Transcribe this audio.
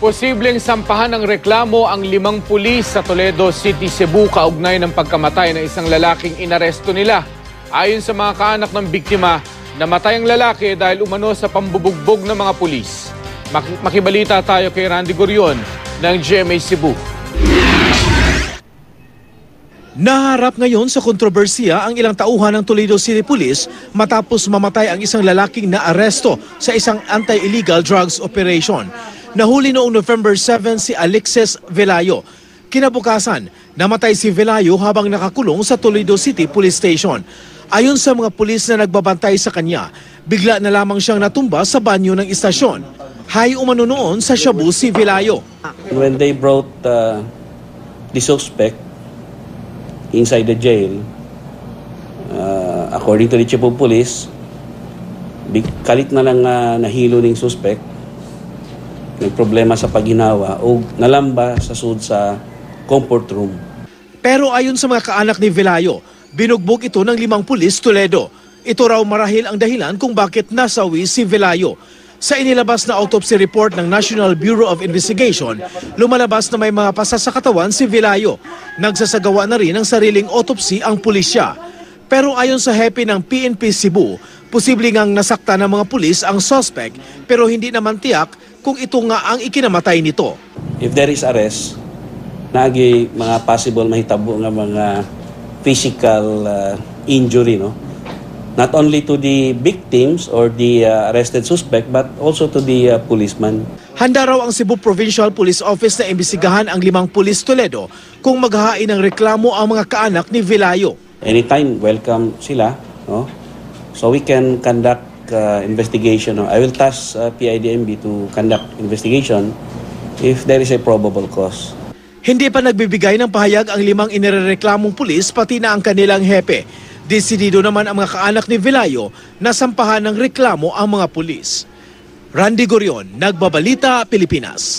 Posibleng sampahan ng reklamo ang limang pulis sa Toledo City, Cebu kaugnay ng pagkamatay ng isang lalaking inaresto nila. Ayon sa mga kaanak ng biktima, namatay ang lalaki dahil umano sa pambubugbog ng mga pulis. Mak- makibalita tayo kay Randy Gorion ng GMA Cebu. Naharap ngayon sa kontrobersiya ang ilang tauhan ng Toledo City Police matapos mamatay ang isang lalaking naaresto sa isang anti-illegal drugs operation. Nahuli noong November 7 si Alexis Velayo. Kinabukasan, namatay si Velayo habang nakakulong sa Toledo City Police Station. Ayon sa mga pulis na nagbabantay sa kanya, bigla na lamang siyang natumba sa banyo ng istasyon. Hay umano noon sa Shabu si Velayo. When they brought uh, the suspect inside the jail, uh, according to the chief of police, kalit na lang uh, nahilo ng suspect, nagproblema sa paghinawa o nalamba sa sud sa comfort room. Pero ayon sa mga kaanak ni Velayo, binugbog ito ng limang pulis Toledo. Ito raw marahil ang dahilan kung bakit nasawi si Velayo. Sa inilabas na autopsy report ng National Bureau of Investigation, lumalabas na may mga pasa sa katawan si Velayo. Nagsasagawa na rin ng sariling autopsy ang pulisya. Pero ayon sa hepe ng PNP Cebu, posible ngang nasakta ng mga pulis ang suspect pero hindi naman tiyak kung ito nga ang ikinamatay nito. If there is arrest, nagi mga possible mahitabo nga mga physical uh, injury, no? Not only to the victims or the uh, arrested suspect, but also to the uh, policeman. Handa raw ang Cebu Provincial Police Office na imbisigahan ang limang pulis Toledo kung maghahain ng reklamo ang mga kaanak ni Velayo. Anytime, welcome sila, no? So we can conduct uh, investigation. I will task uh, PIDMB to conduct investigation if there is a probable cause. Hindi pa nagbibigay ng pahayag ang limang inirereklamong pulis pati na ang kanilang hepe. Desidido naman ang mga kaanak ni Velayo na sampahan ng reklamo ang mga pulis. Randy Gorion, Nagbabalita, Pilipinas.